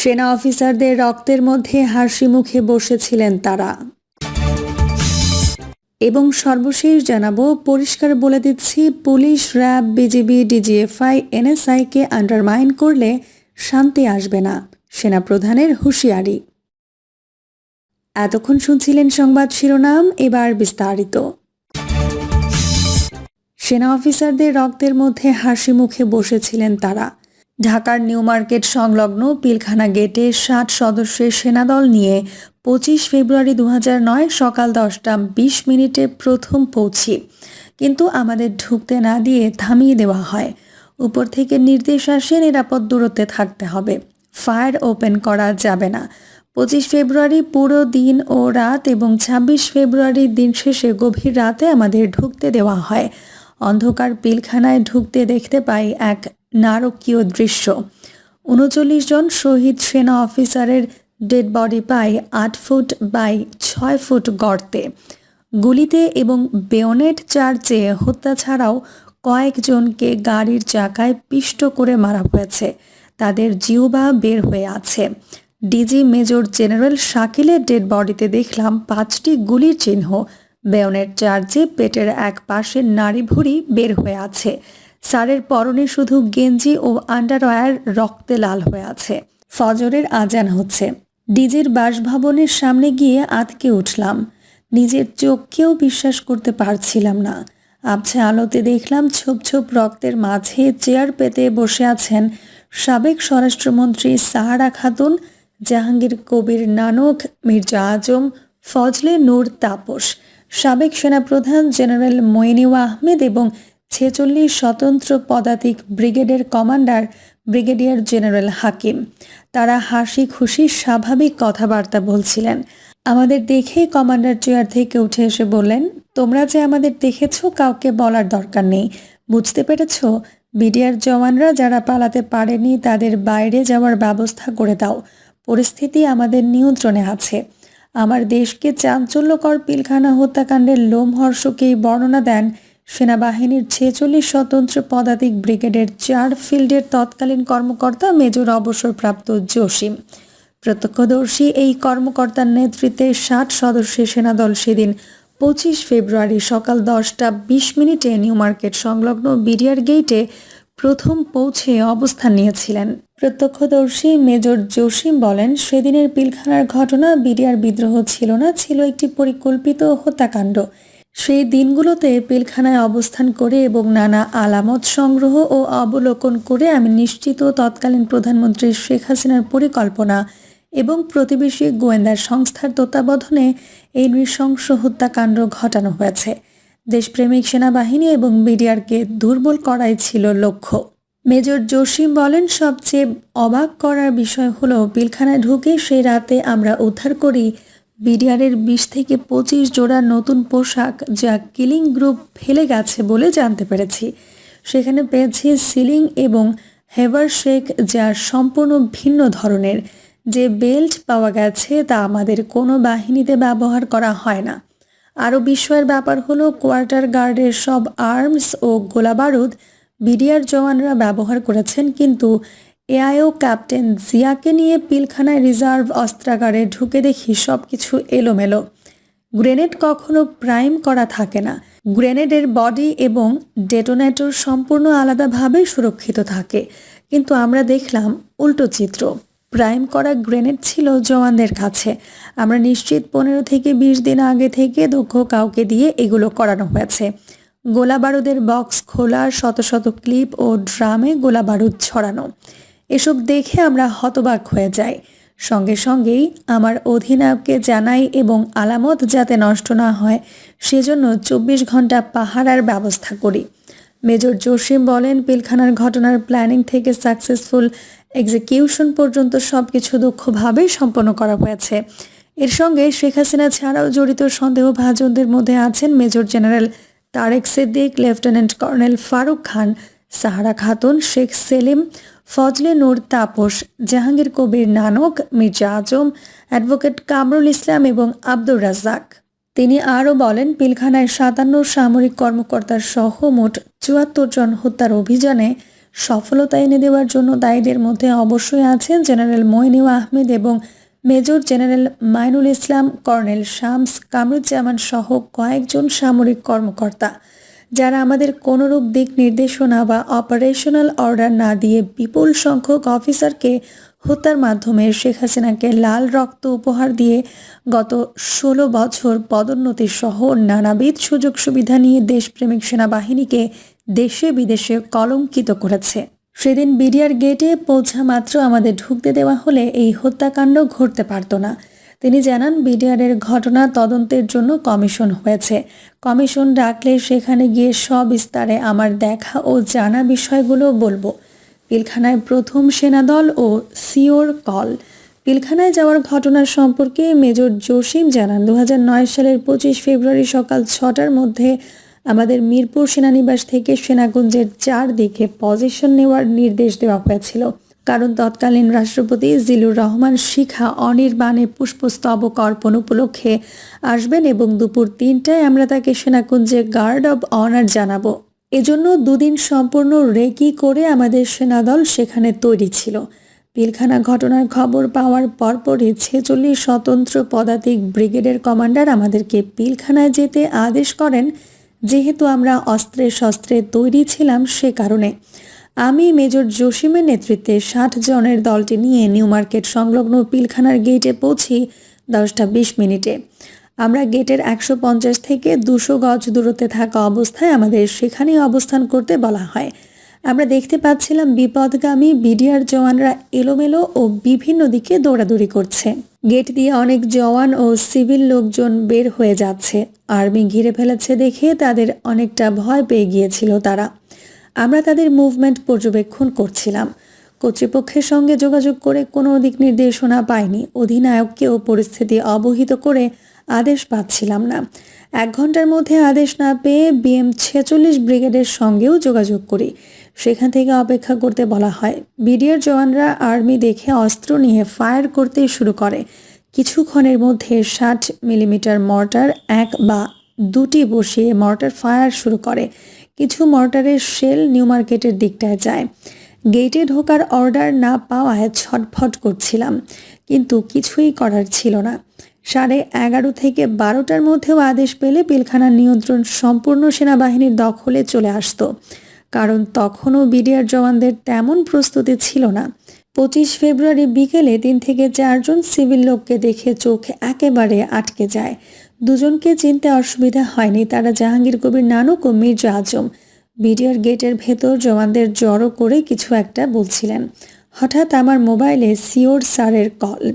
সেনা অফিসারদের রক্তের মধ্যে হাসি মুখে বসেছিলেন তারা। এবং সর্বশেষ জানাব, পরিষ্কার বলে দিচ্ছি, পুলিশ, র্যাব, বিজিবি, ডিজিএফআই এনএসআইকে আন্ডারমাইন করলে শান্তি আসবে না সেনা প্রধানের হুঁশিয়ারি। এতক্ষণ শুনছিলেন সংবাদ শিরোনাম, এবার বিস্তারিত। সেনা অফিসারদের রক্তের মধ্যে হাসি মুখে বসেছিলেন তারা। ঢাকার নিউ মার্কেট সংলগ্ন পিলখানা গেটে ষাট সদস্যের সেনাদল নিয়ে পঁচিশ ফেব্রুয়ারি দু নয় সকাল দশটা বিশ মিনিটে প্রথম পৌঁছি। কিন্তু আমাদের ঢুকতে না দিয়ে থামিয়ে দেওয়া হয়। উপর থেকে নির্দেশ আসে নিরাপদ দূরত্বে থাকতে হবে। ফায়ার ওপেন করা যাবে না। পঁচিশ ফেব্রুয়ারি পুরো দিন ও রাত এবং ছাব্বিশ ফেব্রুয়ারির দিন শেষে গভীর রাতে আমাদের ঢুকতে দেওয়া হয়। অন্ধকার পিলখানায় ঢুকতে দেখতে পাই এক নারকীয় দৃশ্য। উনচল্লিশ জন শহীদ সেনা অফিসারের ডেড বডি পাই আট ফুট বাই ছয় ফুট গর্তে। গুলিতে এবং বেয়নেট চার্চে হত্যা ছাড়াও কয়েকজনকে গাড়ির চাকায় পিষ্ট করে মারা হয়েছে। তাদের জিওবা বের হয়ে আছে। ডিজি মেজর জেনারেল শাকিলের ডেড বডিতে দেখলাম পাঁচটি গুলির চিহ্ন। বেয়নের চার্জে পেটের এক পাশের নাড়ি ভুড়ি বের হয়ে আছে। স্যারের পরনে শুধু গেঞ্জি ও আন্ডারওয়্যার রক্তে লাল হয়ে আছে। ফজরের আজান হচ্ছে। ডিজির বাসভবনের সামনে গিয়ে আতকে উঠলাম। নিজের চোখকেও বিশ্বাস করতে পারছিলাম না। আবছা আলোতে দেখলাম ছোপ ছোপ রক্তের মাঝে চেয়ার পেতে বসে আছেন সাবেক স্বরাষ্ট্রমন্ত্রী সাহারা খাতুন, জাহাঙ্গীর কবির নানক, মির্জা আজম, ফজলে নূর তাপস, সাবেক সেনাপ্রধান জেনারেল মইনিউ আহমেদ এবং ছেচল্লিশ স্বতন্ত্র পদাতিক ব্রিগেডের কমান্ডার ব্রিগেডিয়ার জেনারেল হাকিম। তারা হাসি খুশি স্বাভাবিক কথাবার্তা বলছিলেন। আমাদের দেখে কমান্ডার চেয়ার থেকে উঠে এসে বললেন, তোমরা যে আমাদের দেখেছ, কাউকে বলার দরকার নেই। বুঝতে পেরেছ? বিডিআর জওয়ানরা যারা পালাতে পারেনি, তাদের বাইরে যাওয়ার ব্যবস্থা করে দাও। পরিস্থিতি আমাদের নিয়ন্ত্রণে আছে। আমার দেশকে চাঞ্চল্যকর পিলখানা হত্যাকাণ্ডের লোমহর্ষকেই বর্ণনা দেন সেনাবাহিনীর ছেচল্লিশ স্বতন্ত্র পদাতিক ব্রিগেডের চার ফিল্ডের তৎকালীন কর্মকর্তা মেজর অবসরপ্রাপ্ত জসিম। প্রত্যক্ষদর্শী এই কর্মকর্তার নেতৃত্বে ষাট সদস্যের সেনাদল সেদিন পঁচিশ ফেব্রুয়ারি সকাল দশটা বিশ মিনিটে নিউ মার্কেট সংলগ্ন বিডিআর গেইটে প্রথম পৌঁছে অবস্থান নিয়েছিলেন। প্রত্যক্ষদর্শী মেজর জসিম বলেন, সেদিনের পিলখানার ঘটনা বিডিআর বিদ্রোহ ছিল না, ছিল একটি পরিকল্পিত হত্যাকাণ্ড। সেই দিনগুলোতে পিলখানায় অবস্থান করে এবং নানা আলামত সংগ্রহ ও অবলোকন করে আমি নিশ্চিত তৎকালীন প্রধানমন্ত্রী শেখ হাসিনার পরিকল্পনা এবং প্রতিবেশী গোয়েন্দা সংস্থার তত্ত্বাবধানে এই নৃশংস হত্যাকাণ্ড ঘটানো হয়েছে। দেশপ্রেমিক সেনাবাহিনী এবং মিডিয়ারকে দুর্বল করাই ছিল লক্ষ্য। মেজর জসিম বলেন, সবচেয়ে অবাক করার বিষয় হলো, পিলখানায় ঢুকে সেই রাতে আমরা উদ্ধার করি বিডিআরের বিশ থেকে পঁচিশ জোড়া নতুন পোশাক যা কিলিং গ্রুপ ফেলে গেছে বলে জানতে পেরেছি। সেখানে পেয়েছি সিলিং এবং হেভার শেক যা সম্পূর্ণ ভিন্ন ধরনের। যে বেল্ট পাওয়া গেছে তা আমাদের কোনো বাহিনীতে ব্যবহার করা হয় না। আরও বিস্ময়ের ব্যাপার হলো, কোয়ার্টার গার্ডের সব আর্মস ও গোলাবারুদ বিডিআর জওয়ানরা ব্যবহার করেছেন, কিন্তু এআইও ক্যাপ্টেন জিয়াকে নিয়ে পিলখানায় রিজার্ভ অস্ত্রাগারে ঢুকে দেখি সব কিছু এলোমেলো। গ্রেনেড কখনো প্রাইম করা থাকে না। গ্রেনেডের বডি এবং ডেটোনেটর সম্পূর্ণ আলাদাভাবে সুরক্ষিত থাকে। কিন্তু আমরা দেখলাম উল্টো চিত্র। প্রাইম করা গ্রেনেড ছিল জওয়ানদের কাছে। আমরা নিশ্চিত পনেরো থেকে বিশ দিন আগে থেকে দক্ষ কাউকে দিয়ে এগুলো করানো হয়েছে। গোলা বারুদের বক্স খোলা, শত শত ক্লিপ ও ড্রামে গোলা বারুদ ছড়ানো। এসব দেখে আমরা হতবাক হয়ে যাই। সঙ্গে সঙ্গেই আমার অধিনায়ককে জানাই এবং আলামত যাতে নষ্ট না হয়, সেজন্য চব্বিশ ঘণ্টা পাহারার ব্যবস্থা করি। মেজর জসিম বলেন, পিলখানার ঘটনার প্ল্যানিং থেকে সাকসেসফুল এক্সিকিউশন পর্যন্ত সব কিছু দক্ষভাবে সম্পন্ন করা হয়েছে। এর সঙ্গে শেখ হাসিনা ছাড়াও জড়িত সন্দেহভাজনদের মধ্যে আছেন major general Tarek Siddique, lieutenant colonel Faruk Khan, Sahara Khatun, Sheikh Selim Fazle Noor, Taposh Jahangir Kabir, Nanak Mirza Azam, advocate Kamrul Islam এবং আব্দুর রাজ্জাক। তিনি আরও বলেন, পিলখানায় সাতান্ন সামরিক কর্মকর্তার সহ মোট চুয়াত্তর জন হত্যার অভিযানে সফলতা এনে দেওয়ার জন্য দায়ীদের মধ্যে অবশ্যই আছেন জেনারেল মইনুল আহমেদ এবং major general Mainul Islam, colonel Shams Kamruzzaman সহ কয়েকজন সামরিক কর্মকর্তা। যারা আমাদের কোনোরূপ দিক নির্দেশনা বা অপারেশনাল অর্ডার না দিয়ে বিপুল সংখ্যক অফিসারকে হত্যার মাধ্যমে শেখ হাসিনাকে লাল রক্ত উপহার দিয়ে গত ষোলো বছর পদোন্নতি সহ নানাবিধ সুযোগ সুবিধা নিয়ে দেশপ্রেমিক সেনাবাহিনীকে দেশে বিদেশে কলঙ্কিত করেছে। সেদিন বিডিআর গেটে পৌঁছা মাত্র আমাদের ঢুকতে দেওয়া হলে এই হত্যাকাণ্ড ঘটতে পারত না। তিনি জানান, বিডিআরের ঘটনা তদন্তের জন্য কমিশন হয়েছে। কমিশন ডাকলে সেখানে গিয়ে সবিস্তারে আমার দেখা ও জানা বিষয়গুলো বলব। পিলখানায় প্রথম সেনাদল ও সিওর কল। পিলখানায় যাওয়ার ঘটনার সম্পর্কে মেজর জসিম জানান দু হাজার নয় সালের পঁচিশ ফেব্রুয়ারি সকাল ছটার মধ্যে আমাদের মিরপুর সেনানিবাস থেকে সেনাকুঞ্জের চারদিকে পজিশন নেওয়ার নির্দেশ দেওয়া হয়েছিল। কারণ তৎকালীন রাষ্ট্রপতি জিলুর রহমান শিখা অনির্বাণে পুষ্পস্তবক অর্পণ উপলক্ষে আসবেন এবং দুপুর তিনটায় আমরা তাকে সেনাকুঞ্জে গার্ড অব অনার জানাব। এজন্য দুদিন সম্পূর্ণ রেকি করে আমাদের সেনাদল সেখানে তৈরি ছিল। পিলখানা ঘটনার খবর পাওয়ার পরপরই ছেচল্লিশ স্বতন্ত্র পদাতিক ব্রিগেডের কমান্ডার আমাদেরকে পিলখানায় যেতে আদেশ করেন, যেহেতু আমরা অস্ত্রে শস্ত্রে তৈরি ছিলাম সে কারণে। আমি মেজর জসিমের নেতৃত্বে ষাট জনের দলটি নিয়ে নিউ মার্কেট সংলগ্ন পিলখানার গেটে পৌঁছি দশটা বিশ মিনিটে। আমরা গেটের একশো পঞ্চাশ থেকে দুশো গজ দূরত্বে থাকা অবস্থায় আমাদের সেখানেই অবস্থান করতে বলা হয়। আমরা দেখতে পাচ্ছিলাম বিপদগামী বিডিআর জওয়ানরা এলোমেলো ও বিভিন্ন দিকে দৌড়াদৌড়ি করছে। গেট দিয়ে অনেক জওয়ান ও সিভিল লোকজন বের হয়ে যাচ্ছে। আর্মি ঘিরে ফেলেছে দেখে তাদের অনেকটা ভয় পেয়ে গিয়েছিল তারা। আমরা তাদের মুভমেন্ট পর্যবেক্ষণ করছিলাম। কর্তৃপক্ষের সঙ্গে যোগাযোগ করে কোনো দিক নির্দেশনা পাইনি। অধিনায়ককেও পরিস্থিতি অবহিত করে আদেশ পাচ্ছিলাম না। এক ঘণ্টার মধ্যে আদেশ না পেয়ে বিএম ছেচল্লিশ ব্রিগেডের সঙ্গেও যোগাযোগ করি। সেখান থেকে অপেক্ষা করতে বলা হয়। বিডিআর জওয়ানরা আর্মি দেখে অস্ত্র নিয়ে ফায়ার করতে শুরু করে। কিছুক্ষণের মধ্যে ষাট মিলিমিটার মর্টার এক বা দুটি বসিয়ে মর্টার ফায়ার শুরু করে। কিছু মর্টারের শেল নিউ মার্কেটের দিকটায় যায়। গেটে ঢোকার অর্ডার না পাওয়ায় ছটফট করছিলাম, কিন্তু কিছুই করার ছিল না। সাড়ে এগারো থেকে বারোটার মধ্যেও আদেশ পেলে পিলখানার নিয়ন্ত্রণ সম্পূর্ণ সেনাবাহিনীর দখলে চলে আসতো, কারণ তখনও বিডিআর জওয়ানদের তেমন প্রস্তুতি ছিল না। পঁচিশ ফেব্রুয়ারি বিকেলে তিন থেকে চারজন সিভিল লোককে দেখে চোখ একেবারে আটকে যায়। দুজনকে চিনতে অসুবিধা হয়নি। তারা জাহাঙ্গীর কবির নানক ও মির্জা আজম। বিডিআর গেটের ভেতর জওয়ানদের জড়ো করে কিছু একটা বলছিলেন। হঠাৎ আমার মোবাইলে সিওর স্যারের কল।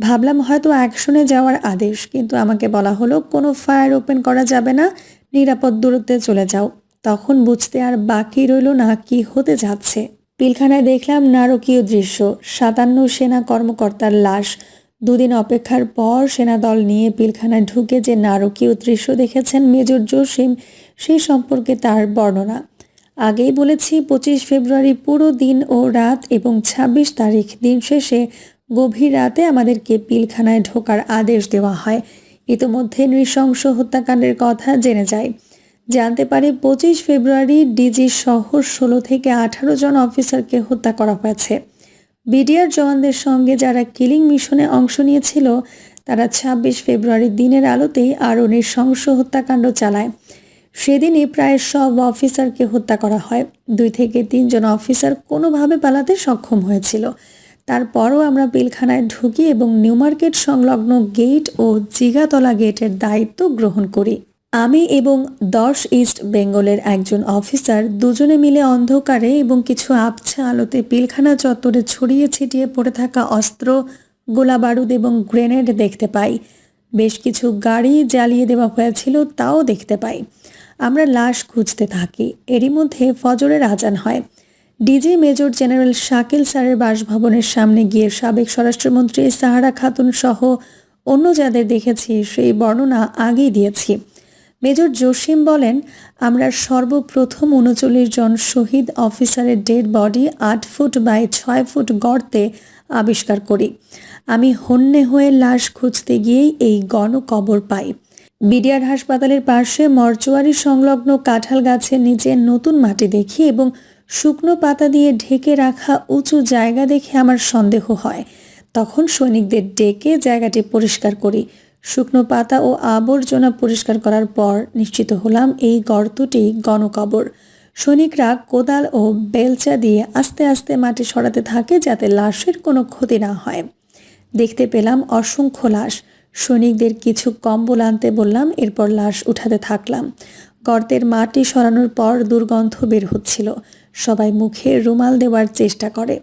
ভাবলাম হয়তো অ্যাকশনে যাওয়ার আদেশ, কিন্তু আমাকে বলা হলো, কোনো ফায়ার ওপেন করা যাবে না, নিরাপদ দূরত্বে চলে যাও। তখন বুঝতে আর বাকি রইল না কি হতে যাচ্ছে। পিলখানায় দেখলাম নারকীয় দৃশ্য। সাতান্ন সেনা কর্মকর্তার লাশ দুদিন অপেক্ষার পর সেনাদল নিয়ে পিলখানায় ঢুকে যে নারকীয় দৃশ্য দেখেছেন মেজর জসিম সেই সম্পর্কে তার বর্ণনা। আগেই বলেছি, পঁচিশ ফেব্রুয়ারি পুরো দিন ও রাত এবং ২৬ তারিখ দিন শেষে গভীর রাতে আমাদেরকে পিলখানায় ঢোকার আদেশ দেওয়া হয়। ইতোমধ্যে নৃশংস হত্যাকাণ্ডের কথা জেনে যায়। জানতে পারে, পঁচিশ ফেব্রুয়ারি ডিজি সহ ষোলো থেকে আঠারো জন অফিসারকে হত্যা করা হয়েছে। বিডিআর জওয়ানদের সঙ্গে যারা কিলিং মিশনে অংশ নিয়েছিল, তারা ছাব্বিশ ফেব্রুয়ারি দিনের আলোতেই আরও নৃশংস হত্যাকাণ্ড চালায়। সেদিনই প্রায় সব অফিসারকে হত্যা করা হয়। দুই থেকে তিনজন অফিসার কোনোভাবে পালাতে সক্ষম হয়েছিল। তারপরও আমরা পিলখানায় ঢুকি এবং নিউমার্কেট সংলগ্ন গেট ও জিগাতলা গেটের দায়িত্ব গ্রহণ করি। আমি এবং দশ ইস্ট বেঙ্গলের একজন অফিসার দুজনে মিলে অন্ধকারে এবং কিছু আবছা আলোতে পিলখানা চত্বরে ছড়িয়ে ছিটিয়ে পড়ে থাকা অস্ত্র গোলা বারুদ এবং গ্রেনেড দেখতে পাই। বেশ কিছু গাড়ি জ্বালিয়ে দেওয়া হয়েছিল তাও দেখতে পাই। আমরা লাশ খুঁজতে থাকি। এরই মধ্যে ফজরের আজান হয়। ডিজি মেজর জেনারেল শাকিল স্যারের বাসভবনের সামনে গিয়ে সাবেক স্বরাষ্ট্রমন্ত্রী সাহারা খাতুন সহ অন্য যাদের দেখেছি সেই বর্ণনা আগেই দিয়েছি। মেজর জসিম বলেন, আমরা সর্বপ্রথম উনচল্লিশ জন শহীদ অফিসারের ডেড বডি আট ফুট বাই ছয় ফুট গর্তে আবিষ্কার করি। আমি হন্যে হয়ে লাশ খুঁজতে গিয়েই এই গণকবর পাই। বিডিআর হাসপাতালের পাশে মর্চুয়ারি সংলগ্ন কাঁঠাল গাছের নিচে নতুন মাটি দেখি এবং শুকনো পাতা দিয়ে ঢেকে রাখা উঁচু জায়গা দেখে আমার সন্দেহ হয়। তখন সৈনিকদের ডেকে জায়গাটি পরিষ্কার করি। শুকনো পাতা ও আবর্জনা পরিষ্কার করার পর নিশ্চিত হলাম এই গর্তটি গণকবর। সৈনিকরা কোদাল ও বেলচা দিয়ে আস্তে আস্তে মাটি সরাতে থাকে যাতে লাশের কোনো ক্ষতি না হয়। দেখতে পেলাম অসংখ্য লাশ। সৈনিকদের কিছু কম্বল আনতে বললাম, এরপর লাশ উঠাতে থাকলাম। গর্তের মাটি সরানোর পর দুর্গন্ধ বের হচ্ছিল। সবাই মুখে রুমাল দেওয়ার চেষ্টা করে।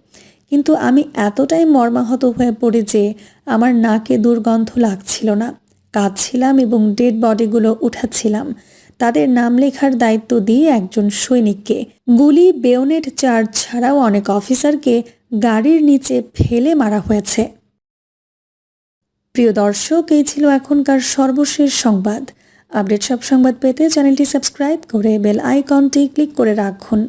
কিন্তু আমি এতটাই মর্মাহত হয়ে পড়ি যে আমার নাকে দুর্গন্ধ লাগছিল না। কাঁদছিলাম এবং ডেড বডিগুলো উঠাচ্ছিলাম। তাদের নাম লেখার দায়িত্ব দিয়ে একজন সৈনিককে। গুলি, বেওনেট চার্জ ছাড়াও অনেক অফিসারকে গাড়ির নিচে ফেলে মারা হয়েছে। প্রিয় দর্শক, এই ছিল এখনকার সর্বশেষ সংবাদ। আপডেট সব সংবাদ পেতে চ্যানেলটি সাবস্ক্রাইব করে বেল আইকনটি ক্লিক করে রাখুন।